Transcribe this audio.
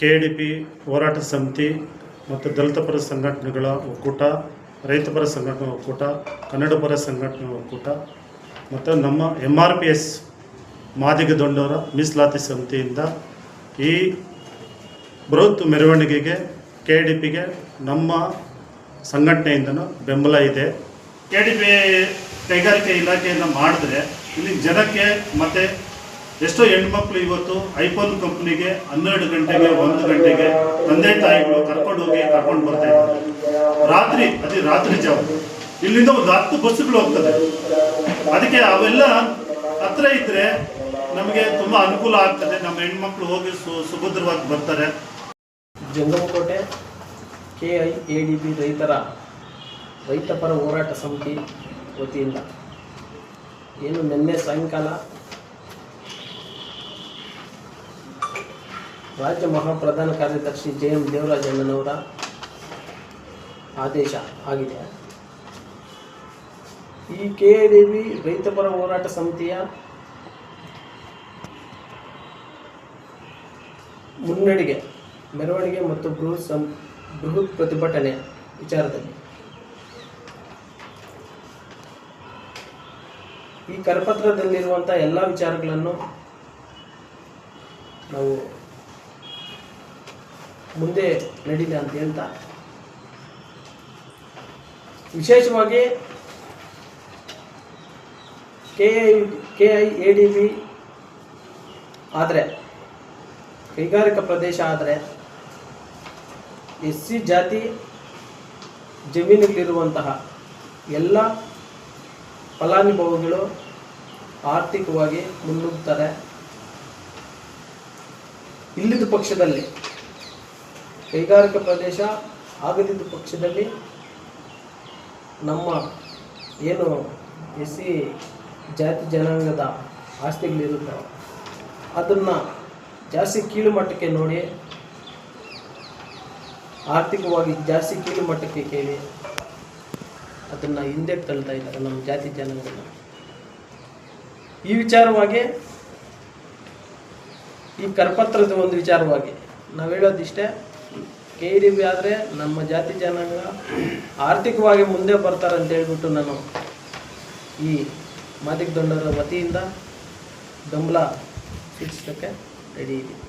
K D P ಹೋರಾಟ ಸಮಿತಿ ಮತ್ತು ದಲಿತ ಪರ ಸಂಘಟನೆಗಳ ಒಕ್ಕೂಟ ರೈತಪರ ಸಂಘಟನೆ ಒಕ್ಕೂಟ, ಕನ್ನಡ ಪರ ಸಂಘಟನೆ ಒಕ್ಕೂಟ ಮತ್ತು ನಮ್ಮ M R P S Madiga ದೊಂಡವರ ಮೀಸಲಾತಿ ಸಮಿತಿಯಿಂದ ಈ ಬೃಹತ್ ಮೆರವಣಿಗೆಗೆ ಕೆ ಡಿ ಪಿಗೆ ನಮ್ಮ ಸಂಘಟನೆಯಿಂದನೂ ಬೆಂಬಲ ಇದೆ. ಕೆ ಡಿ ಪಿ ಕೈಗಾರಿಕೆ ಇಲಾಖೆಯನ್ನು ಮಾಡಿದ್ರೆ ಇಲ್ಲಿ ಜನಕ್ಕೆ ಮತ್ತು ಎಷ್ಟೋ ಹೆಣ್ಮಕ್ಳು ಇವತ್ತು ಐಫೋನ್ ಕಂಪ್ನಿಗೆ ಹನ್ನೆರಡು ಗಂಟೆಗೆ, ಒಂದು ಗಂಟೆಗೆ ತಂದೆ ತಾಯಿಗಳು ಕರ್ಕೊಂಡು ಹೋಗಿ ಕರ್ಕೊಂಡು ಬರ್ತಾ ಇದ್ದಾರೆ. ರಾತ್ರಿ, ಅದೇ ರಾತ್ರಿ ಜಾವ. ಇಲ್ಲಿಂದ ಒಂದು ಹತ್ತು ಬಸ್ಸುಗಳು ಹೋಗ್ತದೆ. ಅದಕ್ಕೆ ಅವೆಲ್ಲ ಹತ್ರ ಇದ್ರೆ ನಮಗೆ ತುಂಬಾ ಅನುಕೂಲ ಆಗ್ತದೆ. ನಮ್ಮ ಹೆಣ್ಮಕ್ಳು ಹೋಗಿ ಸುಭದ್ರವಾಗಿ ಬರ್ತಾರೆ. Jangamakote K I A D B ರೈತರ ರೈತ ಪರ ಹೋರಾಟ ಸಮಿತಿ ವತಿಯಿಂದ. ಏನು, ನಿನ್ನೆ ಸಾಯಂಕಾಲ ರಾಜ್ಯ ಮಹಾಪ್ರಧಾನ ಕಾರ್ಯದರ್ಶಿ ಜೆ ಎಂ ದೇವರಾಜಣ್ಣನವರ ಆದೇಶ ಆಗಿದೆ. ಈ ಕೆ ದೇವಿ ರೈತಪರ ಹೋರಾಟ ಸಮಿತಿಯ ಮುನ್ನಡೆಗೆ, ಮೆರವಣಿಗೆ ಮತ್ತು ಬೃಹತ್ ಸಂ, ಬೃಹತ್ ಪ್ರತಿಭಟನೆ ವಿಚಾರದಲ್ಲಿ. ಈ ಕರಪತ್ರದಲ್ಲಿರುವಂಥ ಎಲ್ಲ ವಿಚಾರಗಳನ್ನು ನಾವು ಮುಂದೆ ನಡೀಲಿ ಅಂತ ಹೇಳ್ತಾ ವಿಶೇಷವಾಗಿ K I K I A D B ಆದರೆ, ಕೈಗಾರಿಕಾ ಪ್ರದೇಶ ಆದರೆ, ಎಸ್ ಸಿ ಜಾತಿ ಜಮೀನುಗಳಿರುವಂತಹ ಎಲ್ಲ ಫಲಾನುಭವಿಗಳು ಆರ್ಥಿಕವಾಗಿ ಮುನ್ನುಗ್ತಾರೆ. ಇಲ್ಲದ ಪಕ್ಷದಲ್ಲಿ ಕೈಗಾರಿಕಾ ಪ್ರದೇಶ ಆಗದಿದ್ದ ಪಕ್ಷದಲ್ಲಿ ನಮ್ಮ ಏನು ಎಸ್ ಸಿ ಜಾತಿ ಜನಾಂಗದ ಆಸ್ತಿಗಳಿರುತ್ತವೆ, ಅದನ್ನು ಜಾಸ್ತಿ ಕೀಳು ಮಟ್ಟಕ್ಕೆ ನೋಡಿ, ಆರ್ಥಿಕವಾಗಿ ಜಾಸ್ತಿ ಕೀಳು ಮಟ್ಟಕ್ಕೆ ಕೇಳಿ, ಅದನ್ನು ಹಿಂದೆ ತಳ್ತಾ ಇದ್ದಾರೆ ನಮ್ಮ ಜಾತಿ ಜನಾಂಗನ ಈ ವಿಚಾರವಾಗಿ, ಈ ಕರಪತ್ರದ ಒಂದು ವಿಚಾರವಾಗಿ ನಾವು ಹೇಳೋದಿಷ್ಟೇ ಕೆ ಡಿ ಬಿ ಆದರೆ ನಮ್ಮ ಜಾತಿ ಜನಾಂಗ ಆರ್ಥಿಕವಾಗಿ ಮುಂದೆ ಬರ್ತಾರೆ ಅಂತ ಹೇಳ್ಬಿಟ್ಟು ನಾನು ಈ ಮಾದಿಕ್ ದೊಂಡರ ವತಿಯಿಂದ ಬೆಂಬಲ ಸೂಚಿಸೋಕ್ಕೆ ರೆಡಿ ಇದ್ದೀನಿ.